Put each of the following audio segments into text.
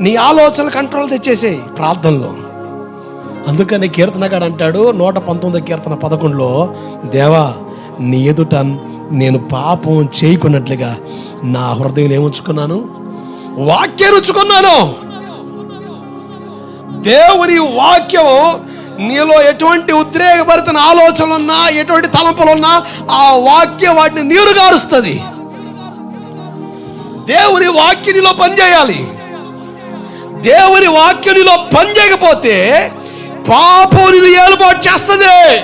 నీ ఆలోచనలు కంట్రోల్ తెచ్చేసేయి ప్రార్థనలో. అందుకని కీర్తనగాడు అంటాడు నూట పంతొమ్మిది కీర్తన పదకొండులో దేవా నీ ఎదుట నేను పాపం చేయకున్నట్లుగా నా హృదయం ఏముంచుకున్నాను? వాక్యం రుచుకున్నాను దేవుని వాక్యం నీలో ఎటువంటి ఉద్రేకభరిత ఆలోచనలు ఉన్నా ఎటువంటి తలంపులు ఉన్నా ఆ వాక్యం వాటిని నీరు గారుస్తుంది దేవుని వాక్యం నీలో పనిచేయాలి. దేవుని వాక్యునిలో పని పనిచేయకపోతే పాపం నేను ఏలుబాటు చేస్తుంది.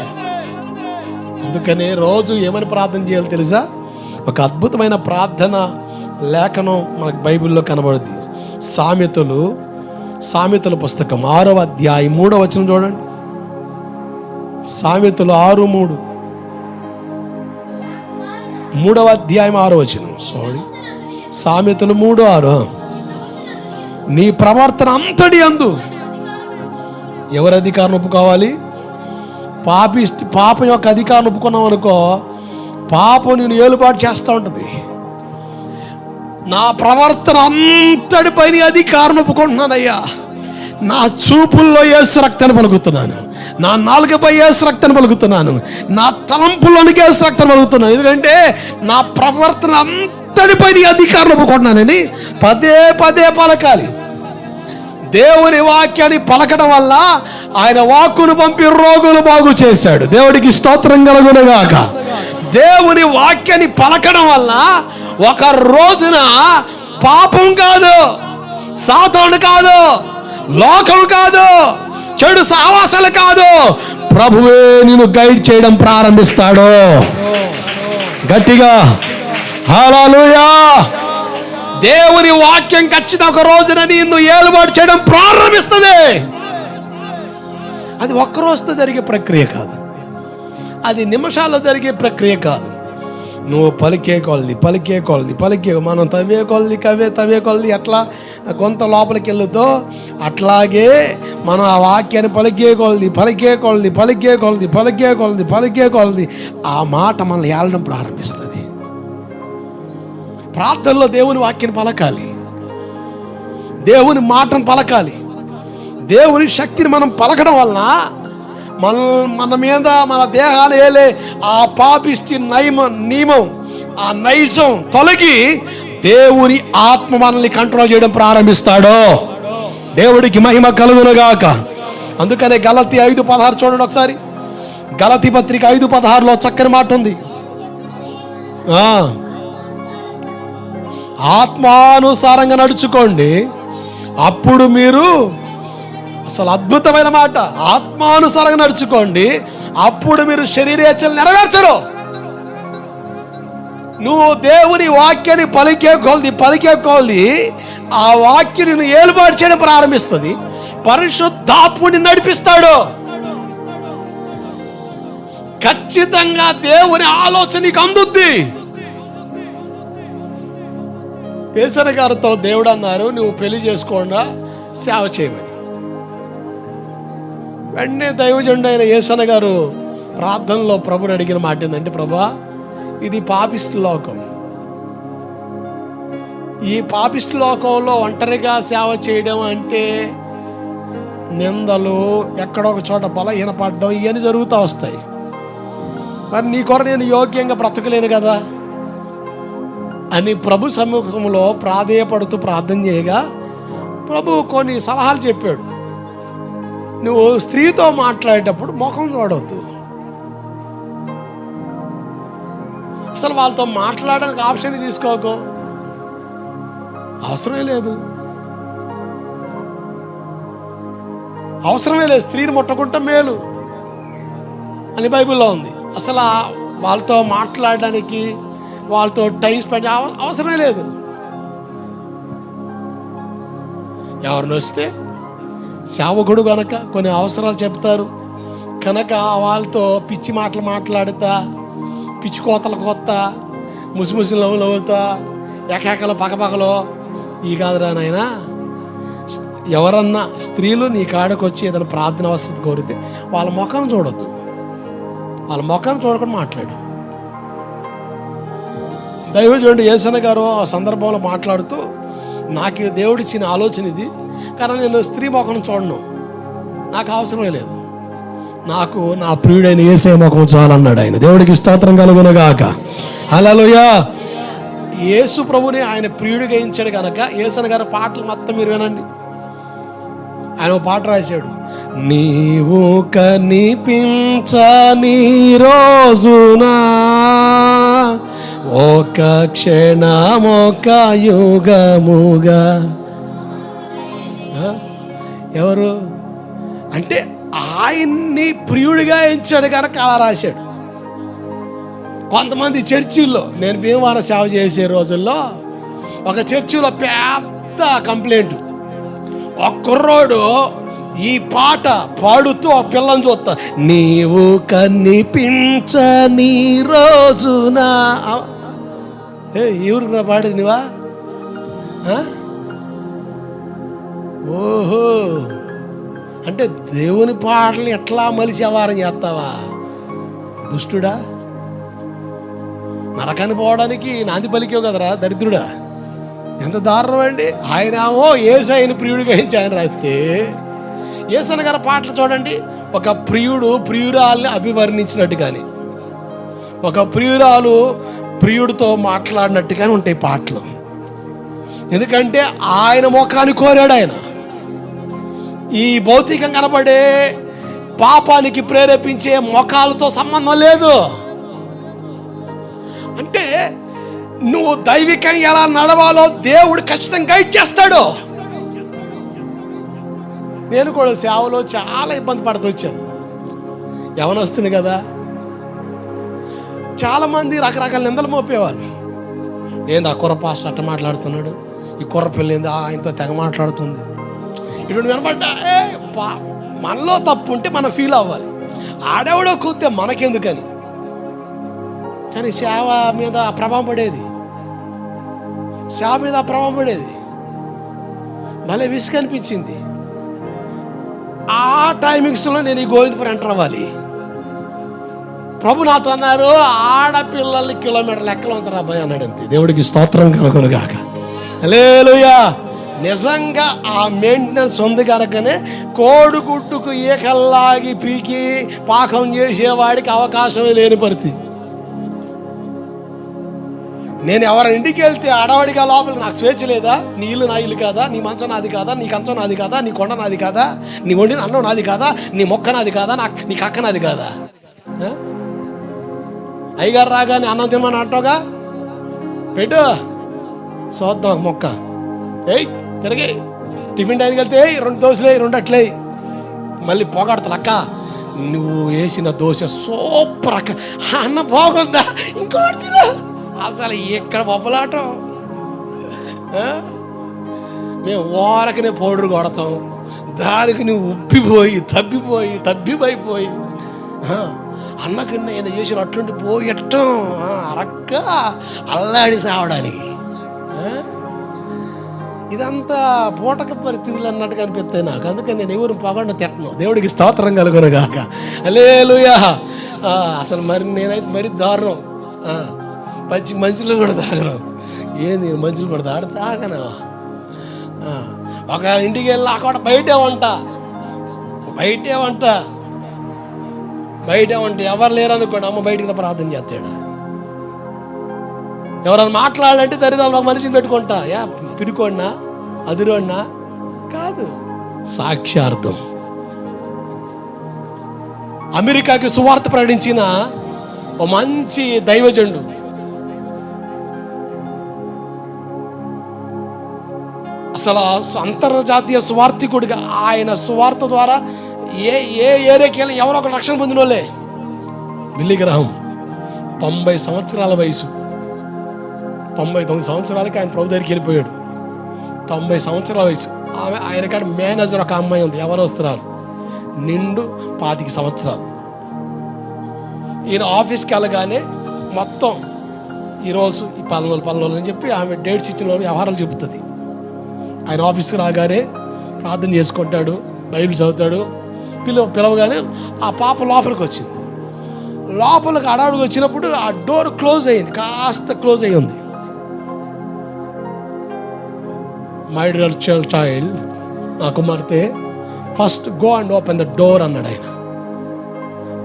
అందుకనే రోజు ఏమని ప్రార్థన చేయాలి తెలుసా? ఒక అద్భుతమైన ప్రార్థన లేఖనం మనకు బైబిల్లో కనబడుతుంది. సామెతలు సామెతల పుస్తకం ఆరవ అధ్యాయం మూడవ వచనం చూడండి. సామెతలు ఆరు మూడు. మూడవ అధ్యాయం ఆరో వచనం. సారీ సామెతలు మూడు ఆరు. నీ ప్రవర్తన అంతటి అందు. ఎవరి అధికారం ఒప్పుకోవాలి? పాపి పాపం యొక్క అధికారం ఒప్పుకున్నాం అనుకో పాపం నేను ఏలుబాటు చేస్తూ ఉంటుంది. నా ప్రవర్తన అంతటిపై అధికారం ఒప్పుకుంటున్నానయ్యా. నా చూపుల్లో ఏసు రక్తాన్ని పలుకుతున్నాను. నా నాలుకపై ఏసు రక్తాన్ని పలుకుతున్నాను. నా తలంపులోనికి ఏసు రక్తాన్ని పలుకుతున్నాను. ఎందుకంటే నా ప్రవర్తన అంత అంతటిపై నీ అధికారం ఒప్పుకుంటున్నానని పదే పదే పలకాలి. దేవుని వాక్యాన్ని పలకడం వల్ల ఆయన వాక్కును పంపి రోగులు బాగు చేశాడు. దేవుడికి స్తోత్రం కలుగునుగాక. దేవుని వాక్యాన్ని పలకడం వల్ల ఒక రోజున పాపం కాదు సాధారణ కాదు లోకం కాదు చెడు సావాసాలు కాదు. ప్రభువే నేను గైడ్ చేయడం ప్రారంభిస్తాడు. గట్టిగా హల్లెలూయా దేవుని వాక్యం ఖచ్చితంగా ఒక రోజున నిన్ను ఏలుబాటు చేయడం ప్రారంభిస్తుంది. అది ఒక్క రోజుతో జరిగే ప్రక్రియ కాదు. అది నిమిషాల్లో జరిగే ప్రక్రియ కాదు. నువ్వు పలికే కొలది పలికే కొలది పలికే మనం తవ్వే కొలది కవే తవ్వే కొలది అట్లా కొంత లోపలికి వెళ్ళుతో అట్లాగే మనం ఆ వాక్యాన్ని పలికే కొలది పలికే కొలది పలికే కొలది పలికే కొలది పలికే కొలది ఆ మాట మనల్ని ఏలడం ప్రారంభిస్తుంది. ప్రార్థనలో దేవుని వాక్యం పలకాలి. దేవుని మాటను పలకాలి. దేవుని శక్తిని మనం పలకడం వలన మన మన మీద మన దేహాలు ఏలే ఆ పాపిష్టి నయమ నియమం ఆ నైజం తొలగి దేవుని ఆత్మ మనల్ని కంట్రోల్ చేయడం ప్రారంభిస్తాడో. దేవుడికి మహిమ కలుగునుగాక. అందుకనే గలతి ఐదు పదహారు చూడండి ఒకసారి. గలతి పత్రిక ఐదు పదహారులో చక్కని మాట ఉంది. ఆ. ఆత్మానుసారంగా నడుచుకోండి. అప్పుడు మీరు అసలు అద్భుతమైన మాట. ఆత్మానుసారంగా నడుచుకోండి. అప్పుడు మీరు శరీరేచ్ఛలు నెరవేర్చరు. నువ్వు దేవుని వాక్యాన్ని పలికే కొలది పలికే కొలది ఆ వాక్యం నిన్ను ఏలుబాటు చేయడం ప్రారంభిస్తుంది. పరిశుద్ధాత్ముడిని నడిపిస్తాడు. ఖచ్చితంగా దేవుని ఆలోచన నీకు అందుద్ది. ఏసన గారితో దేవుడు అన్నారు నువ్వు పెళ్ళి చేసుకోకుండా సేవ చేయమని. వెంటనే దైవజండు అయిన ఏసన గారు ప్రార్థనలో ప్రభుని అడిగిన మాట ఏంటంటే ప్రభా ఇది పాపిస్ట్ లోకం. ఈ పాపిస్ట్ లోకంలో ఒంటరిగా సేవ చేయడం అంటే నిందలు ఎక్కడో ఒక చోట బలహీనపడడం ఇవన్నీ జరుగుతూ వస్తాయి. మరి నీ కొర నేను యోగ్యంగా బ్రతకలేను కదా. అని ప్రభు సమ్ముఖంలో ప్రాధేయపడుతూ ప్రార్థన చేయగా ప్రభు కొన్ని సలహాలు చెప్పాడు. నువ్వు స్త్రీతో మాట్లాడేటప్పుడు ముఖం చూడవద్దు అసలు వాళ్ళతో మాట్లాడడానికి ఆప్షన్ తీసుకోకు? అవసరమే లేదు. అవసరమే లేదు స్త్రీని ముట్టకుంటే మేలు అని బైబిల్లో ఉంది. అసలు వాళ్ళతో మాట్లాడడానికి వాళ్ళతో టైం స్పెండ్ అవసరమే లేదు. ఎవరిని వస్తే సేవకుడు కనుక కొన్ని అవసరాలు చెప్తారు. కనుక వాళ్ళతో పిచ్చి మాటలు మాట్లాడుతా పిచ్చి కోతలు కొత్త ముసిముసి నవ్వులు నవ్వుతా ఎకాకలు పక్కపక్కలో ఈ కాదురా నాయన ఎవరన్నా స్త్రీలు నీ కాడకు వచ్చి ఏదైనా ప్రార్థన వసతి కోరితే వాళ్ళ ముఖం చూడొద్దు. వాళ్ళ ముఖం చూడకుండా మాట్లాడు. దైవజనుడు యేసన గారు ఆ సందర్భంలో మాట్లాడుతూ నాకు దేవుడిచ్చిన ఆలోచన ఇది కానీ నేను స్త్రీ ముఖం చూడను. నాకు అవసరమే లేదు. నాకు నా ప్రియుడైన ఏసే ముఖం చాలన్నాడు ఆయన. దేవుడికి స్తోత్రం కలుగునగాక హలోయా యేసు ప్రభుని ఆయన ప్రియుడిగా ఇచ్చాడు కనుక ఏసన గారి పాటలు మొత్తం మీరు వినండి. ఆయన ఒక పాట రాశాడు నీవు కనిపించని రోజునా ఒక క్షణమొక యుగముగా. ఎవరు? అంటే ఆయన్ని ప్రియుడిగా ఎంచాడు కనుక అలా రాశాడు. కొంతమంది చర్చిల్లో నేను భీమవరం సేవ చేసే రోజుల్లో ఒక చర్చిలో పెద్ద కంప్లైంట్. ఒక కుర్రోడు ఈ పాట పాడుతూ ఆ పిల్లని చూస్తా నీవు కనిపించని రోజున? ఏ ఎవరికి నా పాడేది నీవా ఆ? ఓహో. అంటే దేవుని పాటలు ఎట్లా మలిసి వ్యవహారం చేస్తావా? దుష్టుడా? నరకాన్ని పోవడానికి నాంది పలికావు కదరా దరిద్రుడా? ఎంత దారుణం అండి. ఆయన ఏమో ఏసైన ప్రియుడిగా ఎంచి ఆయన రాస్తే. ఏసన గారి పాటలు చూడండి. ఒక ప్రియుడు ప్రియురాల్ని అభివర్ణించినట్టు కానీ ఒక ప్రియురాలు ప్రియుడితో మాట్లాడినట్టుగానే ఉంటాయి పాటలు. ఎందుకంటే ఆయన ముఖాన్ని కోరాడు ఆయన. ఈ భౌతికం కనబడే పాపానికి ప్రేరేపించే ముఖాలతో సంబంధం లేదు. అంటే నువ్వు దైవికంగా ఎలా నడవాలో దేవుడు ఖచ్చితంగా గైడ్ చేస్తాడు. నేను కూడా సేవలో చాలా ఇబ్బంది పడుతూ వచ్చాను. ఎవరు వస్తుంది కదా? చాలామంది రకరకాల నిందలు మోపేవాళ్ళు. ఏంది ఆ కుర్ర పాస్టర్ అట్ట మాట్లాడుతున్నాడు? ఈ కుర్ర పిల్ల ఏంది? ఆయనతో తెగ మాట్లాడుతుంది. ఇటువంటి వినపడ్డా? ఏ పా- మనలో తప్పు ఉంటే మనం ఫీల్ అవ్వాలి. ఆడెవడో కూతే మనకెందుకని? కానీ సేవ మీద ప్రభావం పడేది. సేవ మీద ప్రభావం పడేది. మళ్ళీ విసుగు అనిపించింది ఆ టైమింగ్స్లో నేను ఈ గోవిందపురం ఎంటర్ అవ్వాలి. ప్రభు నాతో అన్నారు ఆడపిల్లల్ని కిలోమీటర్ లెక్కలో ఉంచరా అబ్బాయి అన్నాడు అంతే. దేవుడికి స్తోత్రం కలుగును గాక. లేలుయా నిజంగా ఆ మెయింటెనెన్స్ ఉంది కనుకనే కోడిగుడ్డుకు ఈకల్లాగి పీకి పాకం చేసేవాడికి అవకాశమే లేని పరిస్థితి. నేను ఎవరి ఇంటికి వెళ్తే అడవడిగా లోపల నాకు స్వేచ్ఛ లేదా? నీ ఇల్లు నా ఇల్లు కాదా? నీ మంచం నాది కాదా? నీ కంచం నాది కాదా? నీ కొండ నాది కాదా? నీ వండిన అన్నం నాది కాదా? నీ మొక్క నాది కాదా? నా నీ కక్క నాది కాదా? అయ్యగారు రాగానే అన్నం తినమని అంటావుగా? పెట్టు. చూద్దాం మొక్క. ఏయ్ తిరిగి. టిఫిన్ టైంకి వెళ్తే "ఏయ్, రెండు దోశలే రెండు అట్లే మళ్ళీ పోగొడతాను అక్క. నువ్వు వేసిన దోశ సూపర్ అక్క. అన్న బాగుందా? ఇంకోటి తిను. అసలు ఇక్కడ బొబ్బలాటం? మేము ఓరకనే పౌడర్ కొడతాం. దానికి నువ్వు ఉబ్బిపోయి తబ్బిపోయి తబ్బిపోయిపోయి ఆ, అన్నకి నేను చేసిన అట్లుంటి పోయటం. అరక్క అల్లాడి సావడానికి. ఇదంతా పూటక పరిస్థితులు అన్నట్టుగా అనిపిస్తాయి నాకు. అందుకని నేను ఎవరు పగండి తిట్టను. దేవుడికి స్తోత్రం కలుగును గాక. అలేలుయా అసలు మరి నేనైతే మరి దారుణం. పచ్చి మంచులు కూడా తాగను. ఏంది మంచులు కూడా తాడు తాగను. ఒక ఇంటికి వెళ్ళి అక్కడ బయటే వంట. బయటే వంట. బయట వంట ఎవరు లేరనుకోండి అమ్మ బయటికి ప్రార్థన చేస్తాడు. ఎవరైనా మాట్లాడాలంటే దరిదాలు ఒక మనిషిని పెట్టుకుంటా. యా పిరుకోడినా అదిరోడినా? కాదు. సాక్ష్యార్థం. అమెరికాకి సువార్త ప్రకటించిన ఓ మంచి దైవజండు అసలు అంతర్జాతీయ సువార్థికుడిగా ఆయన సువార్త ద్వారా ఏ ఏ ఏరియాకి ఎవరో ఒక రక్షణ పొందిన వాళ్ళే బిల్లి గ్రహం తొంభై సంవత్సరాల వయసు. తొంభై తొమ్మిది సంవత్సరాలకి ఆయన ప్రభు దగ్గరికి వెళ్ళిపోయాడు. తొంభై సంవత్సరాల వయసు. ఆమె ఆయన కాడ మేనేజర్ ఒక అమ్మాయి ఉంది ఎవరు వస్తున్నారు? నిండు పాతిక సంవత్సరాలు. ఈయన ఆఫీస్కి వెళ్ళగానే మొత్తం ఈరోజు ఈ పలనోలు పలనోలు అని చెప్పి ఆమె డేట్స్ ఇచ్చిన వాళ్ళు వ్యవహారాలు చెబుతుంది. ఆయన ఆఫీస్కి రాగానే ప్రార్థన చేసుకుంటాడు బైబిల్ చదువుతాడు పిలవ పిలవగానే ఆ పాప లోపలికి వచ్చింది. లోపలికి అడవుడికి వచ్చినప్పుడు ఆ డోర్ క్లోజ్ అయింది కాస్త క్లోజ్ అయ్యి ఉంది. మై డియర్ చైల్డ్ చైల్డ్ నా కుమార్తె first go and open the door అన్నాడు ఆయన.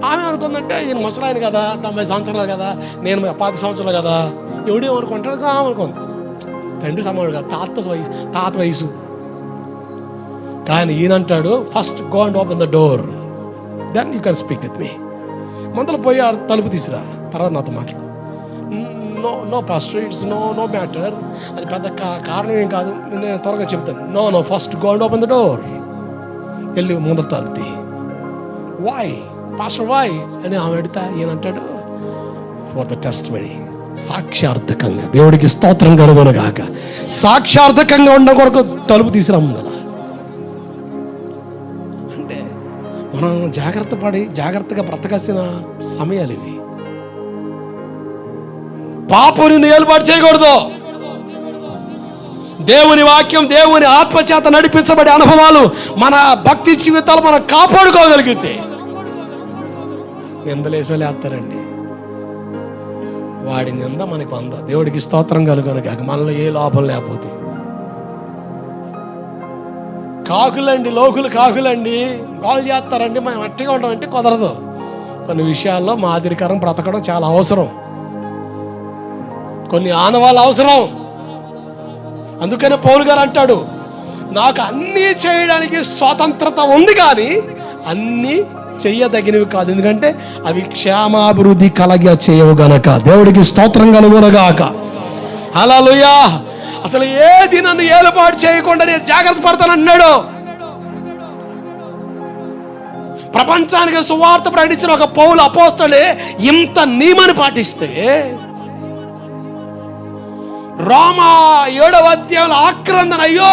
ఆమె అనుకుందంటే ఈయన ముసలాయన కదా తొంభై సంవత్సరాలు కదా నేను పాతి సంవత్సరాలు కదా. ఎవడేమనుకుంటాడు ఆమె అనుకుంది. తండ్రి సమాడు కదా తాత వయసు తాత వయసు. కానీ ఈయనంటాడు first go and open the door then you can speak with me మొదలు పోయి తలుపు తీసిరా తర్వాత నాతో మాట్లాడు. No no pastor it's no no matter అది పెద్ద కారణం ఏం కాదు. నేను త్వరగా చెప్తాను. No no first go and open the door వెళ్ళి ముందర తలుపు వాయ్ పాస్టర్ వాయ్ అని ఆమె అడితే ఈయనంటాడు ఫర్ ద టెస్ట్ మనీ సాక్షార్థకంగా. దేవుడికి స్తోత్రం కనుగొనగాక సాక్షార్థకంగా ఉండడం కొరకు తలుపు తీసిరా ముందర మనం జాగ్రత్త పడి జాగ్రత్తగా బ్రతకాల్సిన సమయాలు ఇవి. పాపుని ఏర్పాటు చేయకూడదు. దేవుని వాక్యం దేవుని ఆత్మచేత నడిపించబడే అనుభవాలు మన భక్తి జీవితాలు మనం కాపాడుకోగలిగితే. నిందలేసో లేస్తారండి వాడి నింద మనకు వంద దేవుడికి స్తోత్రం కలుగును కాక మనలో ఏ లోపం లేకపోతే. కాకులండి లోకులు కాకులండి. కాల్ చేస్తారండి మనం అట్టిగా ఉండడం అంటే కుదరదు. కొన్ని విషయాల్లో మాదిరికరం బ్రతకడం చాలా అవసరం. కొన్ని ఆనవాళ్ళు అవసరం. అందుకనే పౌలు గారు అంటాడు నాకు అన్నీ చేయడానికి స్వాతంత్రత ఉంది కానీ అన్నీ చెయ్యదగినవి కాదు. ఎందుకంటే అవి క్షేమాభివృద్ధి కలగ చేయవు గనక. దేవుడికి స్తోత్రం కలుగునగాక. హల్లెలూయా! అసలు ఏది నన్ను ఏలుపాటు చేయకుండా నేను జాగ్రత్త పడతాను అన్నాడు. ప్రపంచానికి సువార్త ప్రకటించిన ఒక పౌలు అపోస్తలే ఇంత నియమాన్ని పాటిస్తే రోమా ఏడవ అధ్యాయుల ఆక్రందన అయ్యో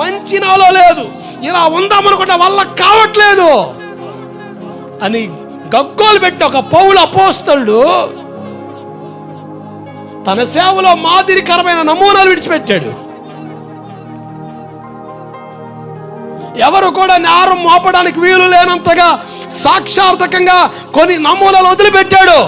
మంచి నాలో లేదు. ఇలా ఉందామనుకుంటే వల్ల కావట్లేదు అని గగ్గోలు పెట్టి ఒక పౌలు అపోస్తలుడు తన సేవలో మాదిరికరమైన నమూనాలు విడిచిపెట్టాడు. ఎవరు కూడా నేరం మోపడానికి వీలు లేనంతగా సాక్షార్థకంగా కొన్ని నమూనాలు వదిలిపెట్టాడు.